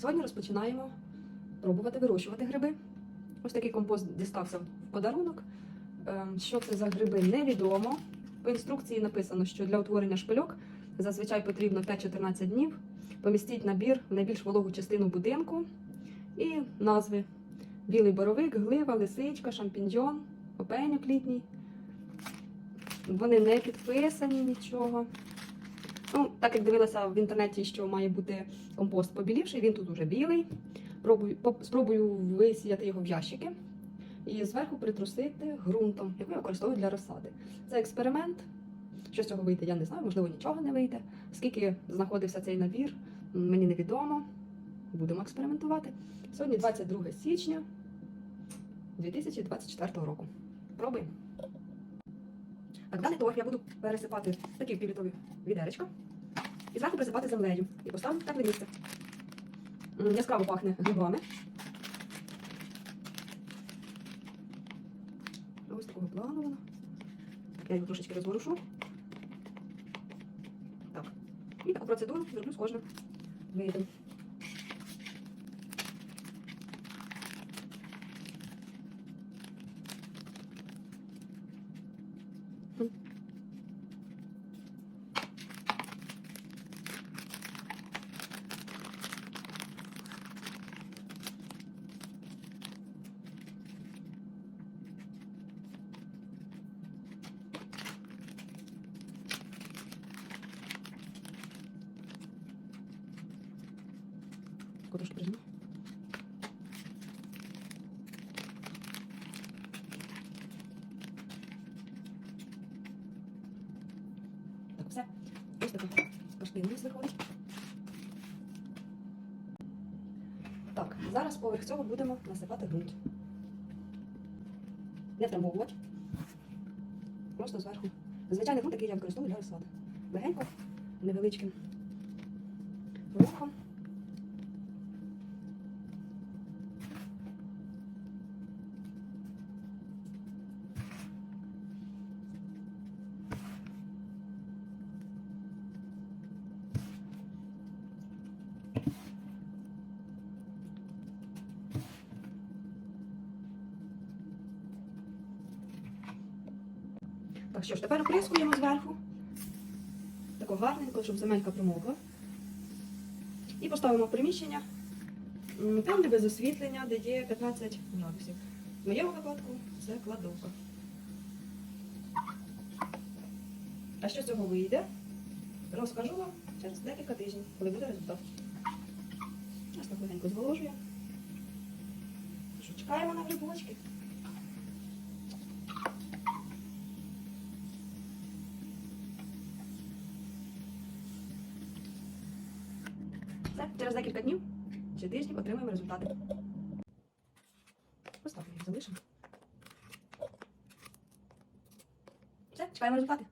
сьогодні розпочинаємо пробувати вирощувати гриби. Ось такий компост дістався в подарунок. Ем, Що це за гриби, невідомо. По інструкції написано, що для утворення шпильок зазвичай потрібно 5-14 днів. Помістіть набір в найбільш вологу частину будинку і назви: білий боровик, глива, лисичка, шампіньйон, опеньок літній. Вони не підписані нічого. Ну, так як дивилася в інтернеті, що має бути компост побілівший, він тут уже білий. Пробую, спробую висіяти його в ящики і зверху притрусити ґрунтом, який я використовую для розсади. Це експеримент. Що з цього вийде, я не знаю, можливо, нічого не вийде. Скільки знаходився цей набір, мені невідомо. Будемо експериментувати. Сьогодні 22 січня 2024 року. Пробуємо. Даний торф я буду пересипати в такі півлітрові відеречка і зверху присипати землею. І поставлю тепле місце. Яскраво пахне грибами. Ось такого плану воно. Я його трошечки розворушу. Так. І таку процедуру зроблю з кожним видом. Таку трошки все. Ось така картина у виходить. Так, зараз поверх цього будемо насипати ґрунт. Не втрамбовувати. Просто зверху. Звичайний ґрунт, який я використовую для розсади. Легенько, невеличким рухом. Так що ж, тепер оприскуємо зверху. Тако гарненько, щоб земелька промокла. І поставимо в приміщення там, де без освітлення, де є 15 градусів. В моєму випадку це кладовка. А що з цього вийде, розкажу вам через декілька тижнів, коли буде результат. Ось так легенько зволожує. Що, чекаємо на грибочки. Все, через декілька днів чи тижнів отримаємо результати. Ось їх залишимо. Все, чекаємо результати.